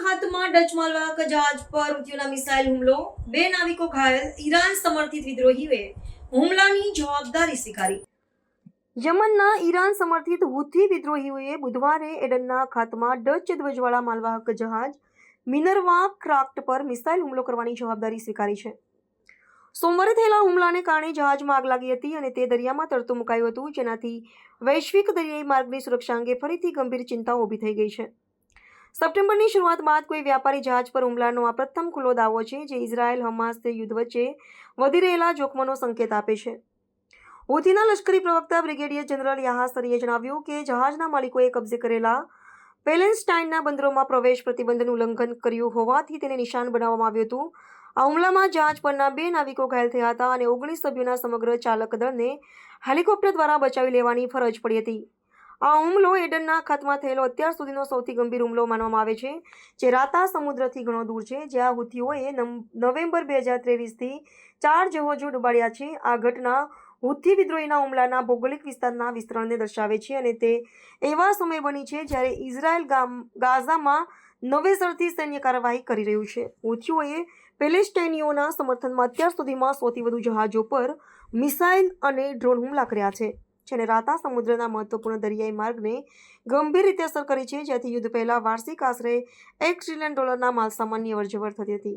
ખાતમાં Dutch માલવાહક જહાજ પર હુથીઓના મિસાઇલ હુમલો. બે નાવિકો ઘાયલ. ઈરાન સમર્થિત વિદ્રોહીઓએ હુમલાની જવાબદારી સ્વીકારી. યમનના ઈરાન સમર્થિત હુથી વિદ્રોહીઓએ બુધવારે એડનના ખાતમાં ડચ ધ્વજવાળા માલવાહક જહાજ મિનરવા ક્રાફ્ટ પર મિસાઇલ હુમલો કરવાની જવાબદારી સ્વીકારી છે. સોમવારે થયેલા હુમલાને કારણે જહાજમાં આગ લાગી હતી અને તે દરિયામાં તરતું મુકાયું હતું, જેનાથી વૈશ્વિક દરિયાઈ માર્ગની સુરક્ષા અંગે ફરીથી ગંભીર ચિંતા ઊભી થઈ ગઈ છે. સપ્ટેમ્બરની શરૂઆત બાદ કોઈ વ્યાપારી જહાજ પર હુમલાનો આ પ્રથમ ખુલ્લો દાવો છે જે ઇઝરાયલ, હમાસ યુદ્ધ વચ્ચે વધી રહેલા જોખમોનો સંકેત આપે છે. હુથીના લશ્કરી પ્રવક્તા બ્રિગેડિયર જનરલ યાહાસરીએ જણાવ્યું કે જહાજના માલિકોએ કબજે કરેલા પેલેન્સ્ટાઇનના બંદરોમાં પ્રવેશ પ્રતિબંધનું ઉલ્લંઘન કર્યું હોવાથી તેને નિશાન બનાવવામાં આવ્યું હતું. આ હુમલામાં જહાજ પરના બે નાવિકો ઘાયલ થયા હતા અને ઓગણીસ સભ્યોના સમગ્ર ચાલક દળને હેલિકોપ્ટર દ્વારા બચાવી લેવાની ફરજ પડી હતી. આ હુમલો એડનના ખાતમાં થયેલો અત્યાર સુધીનો સૌથી ગંભીર હુમલો માનવામાં આવે છે, જે રાતા સમુદ્રથી ઘણો દૂર છે, જ્યાં હુથીઓએ નવેમ્બર બે હજાર ત્રેવીસથી ચાર જહાજો ડુબાડ્યા છે. આ ઘટના હુથી વિદ્રોહીના હુમલાના ભૌગોલિક વિસ્તારના વિસ્તરણને દર્શાવે છે અને તે એવા સમય બની છે જ્યારે ઇઝરાયલ ગાઝામાં નવેસરથી સૈન્ય કાર્યવાહી કરી રહ્યું છે. હુથીઓએ પેલેસ્ટાઇનીઓના સમર્થનમાં અત્યાર સુધીમાં સૌથી વધુ જહાજો પર મિસાઇલ અને ડ્રોન હુમલા કર્યા છે. જેને રાતા સમુદ્રના મહત્વપૂર્ણ દરિયાઈ માર્ગને ગંભીર રીતે અસર કરી છે જ્યાંથી યુદ્ધ પહેલા વાર્ષિક આશરે એક ટ્રિલિયન ડોલરના માલસામાનની અવરજવર થતી હતી.